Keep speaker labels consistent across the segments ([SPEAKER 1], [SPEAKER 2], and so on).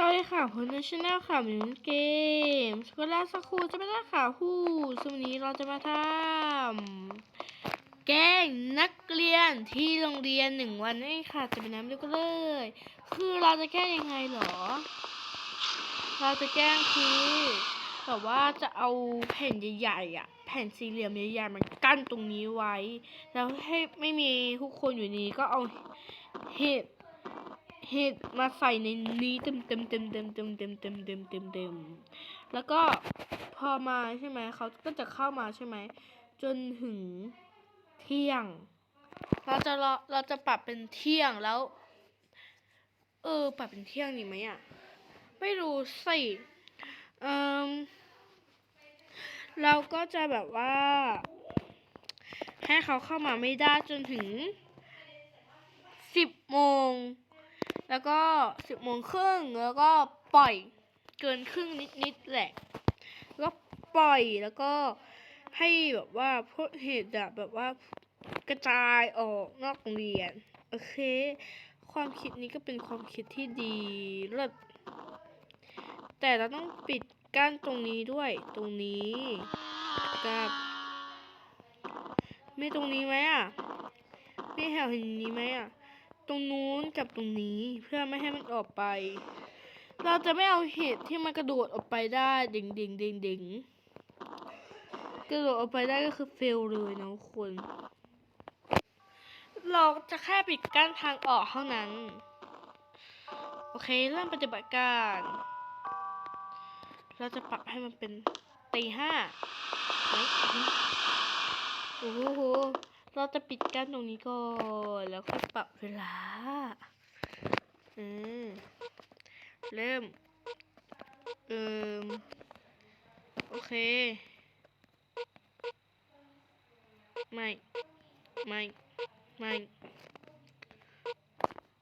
[SPEAKER 1] สวัสดีค่ะผมในช anel ค่ะมิวเกมสกุลาสักครู่จะไม่ได้ค่ะฮู้ซึ่งวันนี้เราจะมาทำแกล้งนักเรียนที่โรงเรียนหนึ่งวันนั่ค่ะ จะเป็นน้ำเรียกกันเลย คือเราจะแก้ยังไงเหรอ เราจะแกล้งคือแบบว่าจะเอาแผ่นใหญ่ๆอะ แผ่นสี่เหลี่ยมใหญ่ๆมันกั้นตรงนี้ไว้ แล้วให้ไม่มีทุกคนอยู่นี้ก็เอาเห็ด เห็ดมาใส่ในนี้เต็มเต็มเต็มเต็มเต็มเต็มเต็มเต็มเต็มเต็มแล้วก็พอมาใช่ไหมเขาก็จะเข้ามาใช่ไหมจนถึงเที่ยง เราจะเรอเราจะปรับเป็นเที่ยงแล้ว เออ ปรับเป็นเที่ยงดีไหมอะไม่รู้สิเออเราก็จะแบบว่า ให้เขาเข้ามาไม่ได้จนถึงสิบโมง แล้วก็สิบโมงครึ่งแล้วก็ปล่อยเกินครึ่งนิดๆแหละ แล้วก็ปล่อยแล้วก็ให้แบบว่าพวกเหตุแบบว่ากระจายออกนอกโรงเรียน โอเค ความคิดนี้ก็เป็นความคิดที่ดีเลิศแต่เราต้องปิดกั้นตรงนี้ด้วยตรงนี้กับไมีตรงนี้ไหมอะไมีแถวเห็นนี้ไหมอะ ตรงนู้นกับตรงนี้เพื่อไม่ให้มันออกไป เราจะไม่เอาเห็ดที่มันกระโดดออกไปได้เด้งเด้งเด้งเด้งกระโดดออกไปได้ก็คือเฟลเลยนะทุกคน เราจะแค่ปิดกั้นทางออกเท่านั้น โอเคเริ่มปฏิบัติการ เราจะปรับให้มันเป็นตีห้าโอ้โห เราจะปิดกั้นตรงนี้ก่อนแล้วค่อยปรับเวลา อืม เริ่ม เอ่มโอเค ไม่ ไม่ ไม่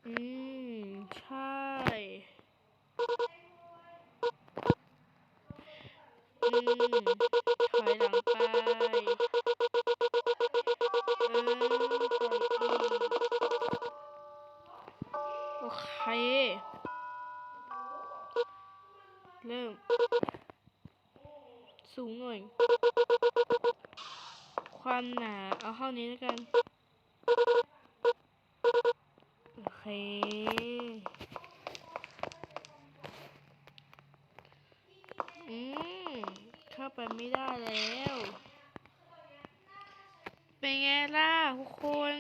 [SPEAKER 1] อืม ใช่ อืม ถอยหลังไป เริ่ม สูงหน่อย ความหนา เอาเท่านี้แล้วกัน โอเค อืม เข้าไปไม่ได้แล้ว เป็นไงล่ะทุกคน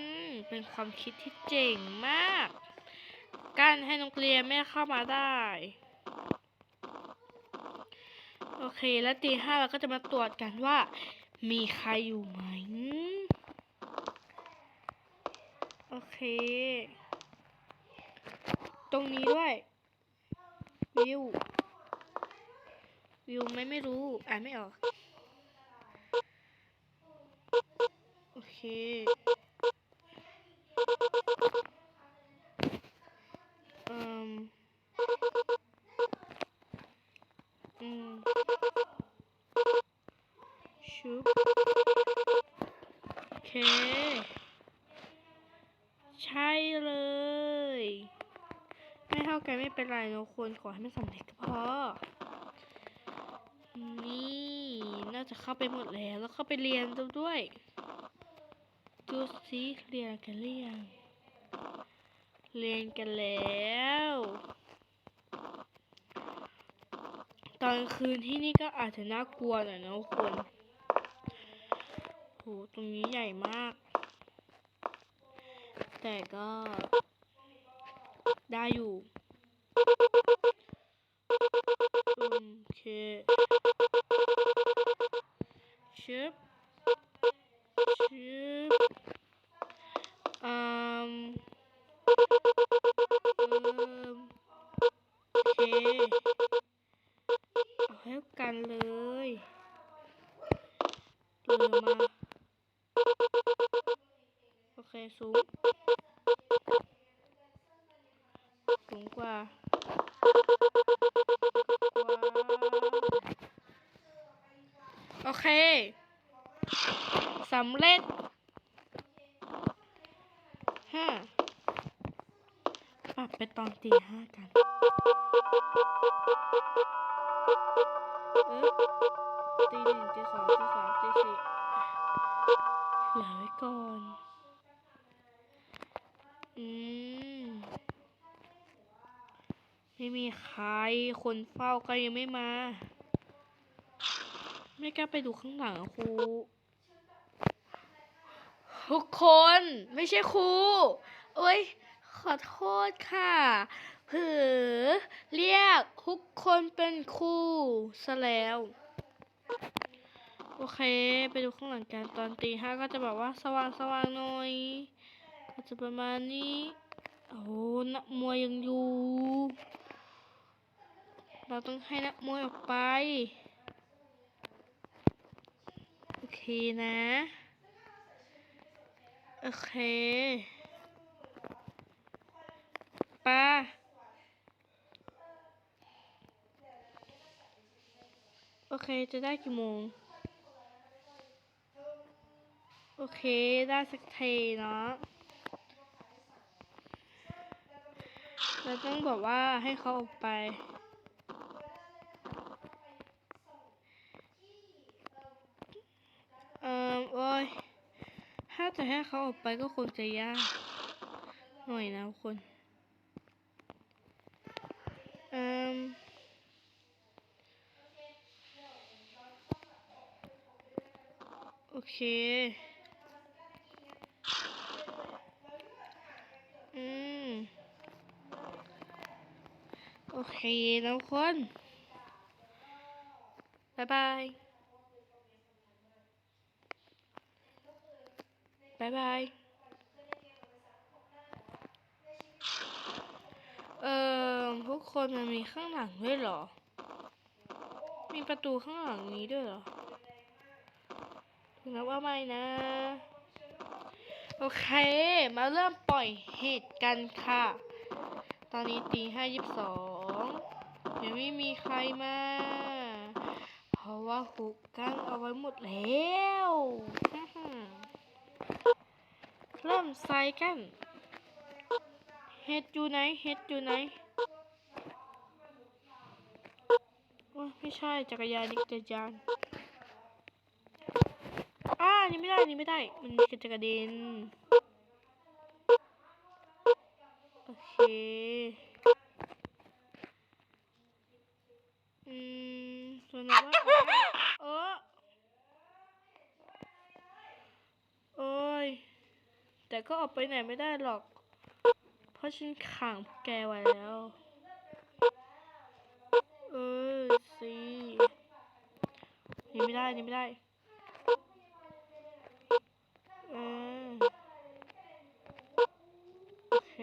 [SPEAKER 1] เป็นความคิดที่เจ๋งมากการให้นักเรียนไม่เข้ามาได้ โอเค แล้วตีห้าเราก็จะมาตรวจกันว่า มีใครอยู่ไหม โอเค ตรงนี้ด้วย วิว วิวไหม่ไม่รู้ อ่านไม่ออก โอเคอ่ม อืมชุบโอเค ใช่เลย ไม่เท่ากันไม่เป็นไรเราควรขอให้มันสำเร็จก็พอ นี่น่าจะเข้าไปหมดแล้ว แล้วเข้าไปเรียนด้วยดูสิเรียนกันหรือยังเรียนกันแล้ว ต อนคืนที่นี่ก็อาจจะน่ากลัวหน่อยนะทุกคนโหตรงนี้ใหญ่มาก แต่ก็ได้อยู่โอเคชึบชึบ โอเคสำเร็จห้าปรับไปตอนตีห้ากันเออตีหนึ่งตีสองตีสามตีสี่เผื่อไว้ก่อน อืม ไม่มีใคร คนเฝ้าก็ยังไม่มา ไม่กล้าไปดูข้างหลังครู ทุกคนไม่ใช่ครูเอ้ย ขอโทษค่ะเผลอเรียกทุกคนเป็นครูซะแล้ว โอเค ไปดูข้างหลังกันตอนตีห้าก็จะแบบว่าสว่างสว่างหน่อย ก็จะประมาณนี้ โอ้หนักมวยยังอยู่ เราต้องให้นักมวยออกไป โอเคนะ โอเคป้าโอเค จะได้กี่โมง โอเค ได้สักเทเนาะเราต้องบอกว่าให้เขาออกไป เอ่อโอ้ย ถ้าจะให้เขาออกไปก็คงจะยาก หน่อยนะคนเอ่มโอเคอืมโอเคนะคน บ๊ายบาย บายบาย เอ่อทุกคนมันมีข้างหลังด้วยเหรอ มีประตูข้างหลังนี้ด้วยเหรอถึงแล้วว่าไม่นะ โอเค มาเริ่มปล่อยเหตุกันค่ะ ตอนนี้ตีห้ายิบสองยังไม่มีใครมา เพราะว่าหุกกั้นเอาไว้หมดแล้ว เริ่มใส่กันเฮ็ดอยู่ไหนเฮ็ดอยู่ไหนโอ้ไม่ใช่จักรยานนี่จักรยานอ่านี่ไม่ได้นี่ไม่ได้ มันจะกระเด็นโอเคอืมส่วนนั้นเออโอ้ย แต่ก็ออกไปไหนไม่ได้หรอก เพราะฉันขังพวกแกไว้แล้ว เออสินี่ไม่ได้นี่ไม่ได้เออโอเค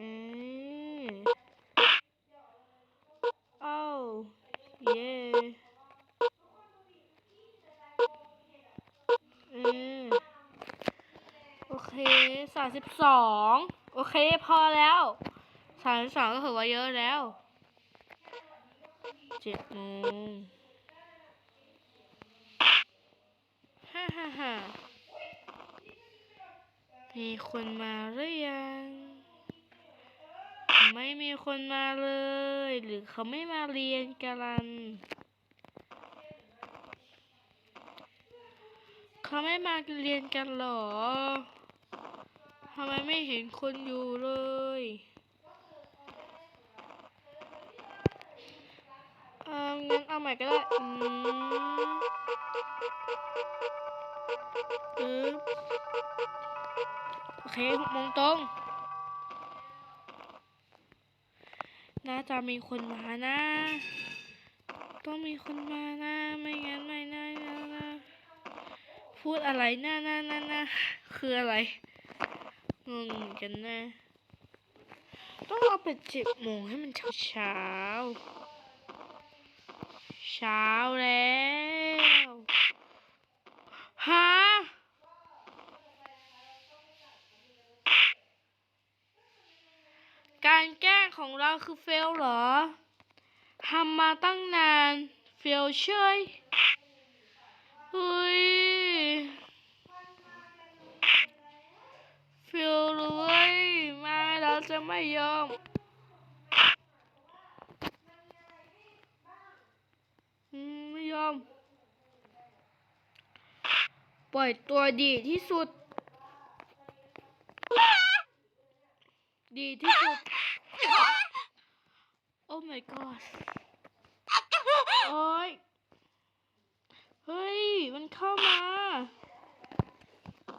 [SPEAKER 1] อืมเอ้าเย่อืมโอเคสามสิบสองโอเคพอแล้วสามสิบสองก็ถือว่าเยอะแล้วเจ็ดโมงฮ่าฮ่าฮ่ามีคนมาหรือยัง ไม่มีคนมาเลย หรือเขาไม่มาเรียนกันเขาไม่มาเรียนกันหรอ ทำไมไม่เห็นคนอยู่เลย เอองั้นเอาใหม่ก็ได้อืมปึ๊บโอเคหกโมงตรงน่าจะมีคนมานะ ต้องมีคนมานะ ไม่งั้นไม่น่านะนะพูดอะไรน่าน่าน่าน่าคืออะไร งงเหมือนกันนะ ต้องเอาไปเจ็ดโมงให้มันเช้าเช้า เช้าแล้วฮะการแกล้งของเราคือเฟลเหรอทำมาตั้งนาน เฟลเฉยเฮ้ย เฟิลเลยไม่เราจะไม่ยอมอืมไม่ยอม ปล่อยตัวดีที่สุด ดีที่สุด โอ้ my god โอ้ย เฮ้ย มันเข้ามา อื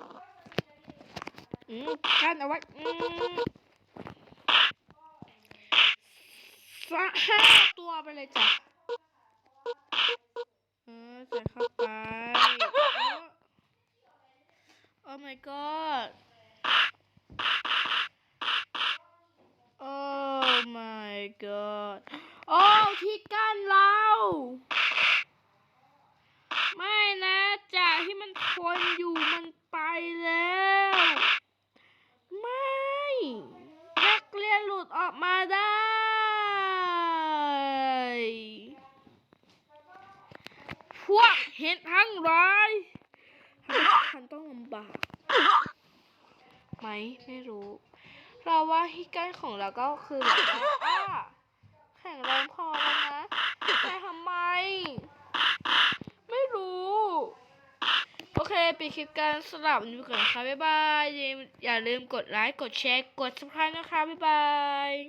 [SPEAKER 1] ม กันเอาไว้สะห้าตัวไปเลยจ้ะเออใส่เข้าไป โอ้ my god โอ้ my god โอ้ที่กั้นเรา ไม่นะจากที่มันทนอยู่มันไปแล้ว ไม่ นักเรียน หลุดออกมาได้ พวกเห็นทั้งร้ายฉันต้องลำบากไหมไม่รู้ เราว่าที่ใกล้ของเราก็คือแบบว่าแข็งแรงพอแล้วนะแต่ทำไมรู้ โอ เคปิดคลิปกันสำหรับวันนี้ก่อนนะคะบ๊ายบายอย่าลืมกดไลค์กดแชร์กด subscribe นะคะบ๊ายบาย